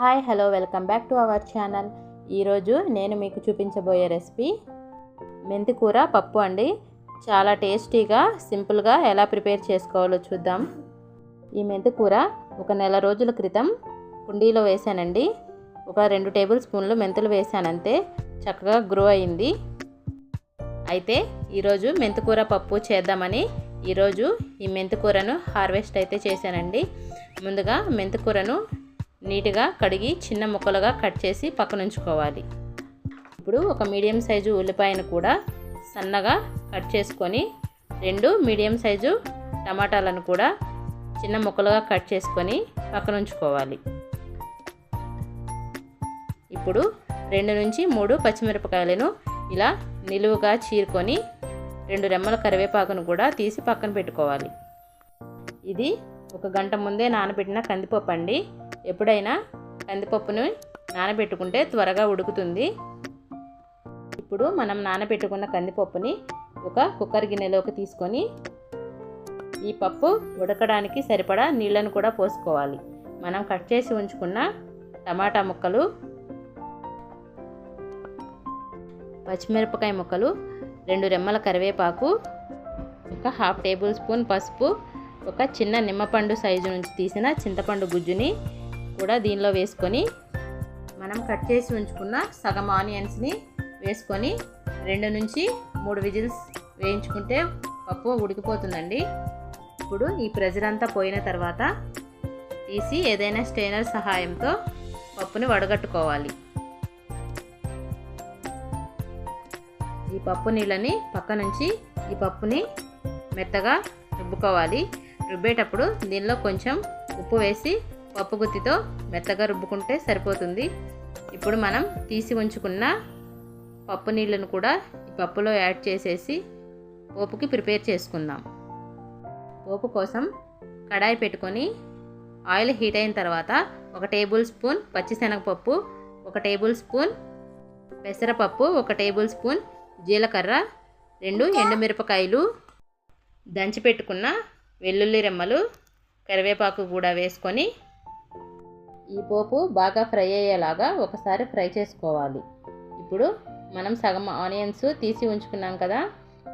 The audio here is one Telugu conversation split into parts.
Hi hello welcome back to our channel. ఈరోజు నేను మీకు చూపించబోయే రెసిపీ మెంతికూర పప్పు అండి. చాలా టేస్టీగా సింపుల్గా ఎలా ప్రిపేర్ చేసుకోవాలో చూద్దాం. ఈ మెంతికూర ఒక నెల రోజుల క్రితం కుండీలో వేసానండి. ఒక రెండు టేబుల్ స్పూన్లు మెంతులు వేశానంతే చక్కగా గ్రో అయింది. అయితే ఈరోజు మెంతికూర పప్పు చేద్దామని ఈరోజు ఈ మెంతికూరను హార్వెస్ట్ అయితే చేశానండి. ముందుగా మెంతికూరను నీట్గా కడిగి చిన్న ముక్కలుగా కట్ చేసి పక్కన ఉంచుకోవాలి ఇప్పుడు ఒక మీడియం సైజు ఉల్లిపాయను కూడా సన్నగా కట్ చేసుకొని రెండు మీడియం సైజు టమాటాలను కూడా చిన్న ముక్కలుగా కట్ చేసుకొని పక్కన ఉంచుకోవాలి ఇప్పుడు రెండు నుంచి మూడు పచ్చిమిరపకాయలను ఇలా నిలువుగా చీరుకొని రెండు రెమ్మల కరివేపాకును కూడా తీసి పక్కన పెట్టుకోవాలి. ఇది ఒక గంట ముందే నానబెట్టిన కందిపప్పు అండి. ఎప్పుడైనా కందిపప్పును నానబెట్టుకుంటే త్వరగా ఉడుకుతుంది. ఇప్పుడు మనం నానబెట్టుకున్న కందిపప్పుని ఒక కుక్కర్ గిన్నెలోకి తీసుకొని ఈ పప్పు ఉడకడానికి సరిపడా నీళ్ళను కూడా పోసుకోవాలి. మనం కట్ చేసి ఉంచుకున్న టమాటా ముక్కలు పచ్చిమిరపకాయ ముక్కలు రెండు రెమ్మల కరివేపాకు ఒక హాఫ్ టేబుల్ స్పూన్ పసుపు ఒక చిన్న నిమ్మపండు సైజు నుంచి తీసిన చింతపండు గుజ్జుని కూడా దీనిలో వేసుకొని మనం కట్ చేసి ఉంచుకున్న సగం ఆనియన్స్ని వేసుకొని రెండు నుంచి మూడు విజిల్స్ వేయించుకుంటే పప్పు ఉడికిపోతుందండి. ఇప్పుడు ఈ ప్రెజర్ అంతా పోయిన తర్వాత తీసి ఏదైనా స్టెయినర్ సహాయంతో పప్పుని వడగట్టుకోవాలి. ఈ పప్పు నీళ్ళని పక్క నుంచి ఈ పప్పుని మెత్తగా రుబ్బుకోవాలి. రుబ్బేటప్పుడు దీనిలో కొంచెం ఉప్పు వేసి పప్పు గుత్తితో మెత్తగా రుబ్బుకుంటే సరిపోతుంది. ఇప్పుడు మనం తీసి ఉంచుకున్న పప్పు నీళ్ళను కూడా ఈ పప్పులో యాడ్ చేసేసి పోపుకి ప్రిపేర్ చేసుకుందాం. పోపు కోసం కడాయి పెట్టుకొని ఆయిల్ హీట్ అయిన తర్వాత ఒక టేబుల్ స్పూన్ పచ్చిశనగపప్పు ఒక టేబుల్ స్పూన్ పెసరపప్పు ఒక టేబుల్ స్పూన్ జీలకర్ర రెండు ఎండుమిరపకాయలు దంచి పెట్టుకున్న వెల్లుల్లి రెమ్మలు కరివేపాకు కూడా వేసుకొని ఈ పోపు బాగా ఫ్రై అయ్యేలాగా ఒకసారి ఫ్రై చేసుకోవాలి. ఇప్పుడు మనం సగం ఆనియన్స్ తీసి ఉంచుకున్నాం కదా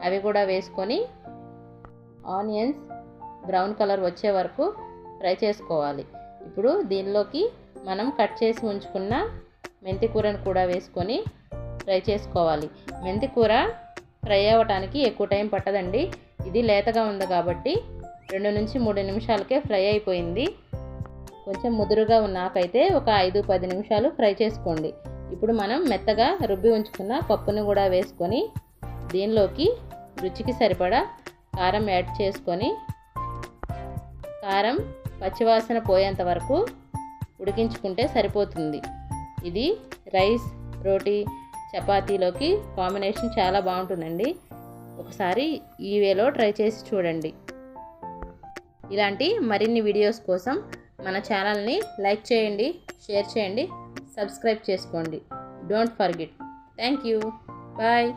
అవి కూడా వేసుకొని ఆనియన్స్ బ్రౌన్ కలర్ వచ్చే వరకు ఫ్రై చేసుకోవాలి. ఇప్పుడు దీనిలోకి మనం కట్ చేసి ఉంచుకున్న మెంతి కూరను కూడా వేసుకొని ఫ్రై చేసుకోవాలి. మెంతి కూర ఫ్రై అవ్వటానికి ఎక్కువ టైం పట్టదండి. ఇది లేతగా ఉంది కాబట్టి రెండు నుంచి మూడు నిమిషాలకే ఫ్రై అయిపోయింది. కొంచెం ముదురుగా ఉన్నాకైతే ఒక ఐదు పది నిమిషాలు ఫ్రై చేసుకోండి. ఇప్పుడు మనం మెత్తగా రుబ్బి ఉంచుకున్న పప్పును కూడా వేసుకొని దీనిలోకి రుచికి సరిపడా కారం యాడ్ చేసుకొని కారం పచ్చివాసన పోయేంత వరకు ఉడికించుకుంటే సరిపోతుంది. ఇది రైస్ రోటీ చపాతీలోకి కాంబినేషన్ చాలా బాగుంటుందండి. ఒకసారి ఈ వేలో ట్రై చేసి చూడండి. ఇలాంటి మరిన్ని వీడియోస్ కోసం మన ఛానల్ని లైక్ చేయండి షేర్ చేయండి సబ్స్క్రైబ్ చేసుకోండి. Don't forget thank you bye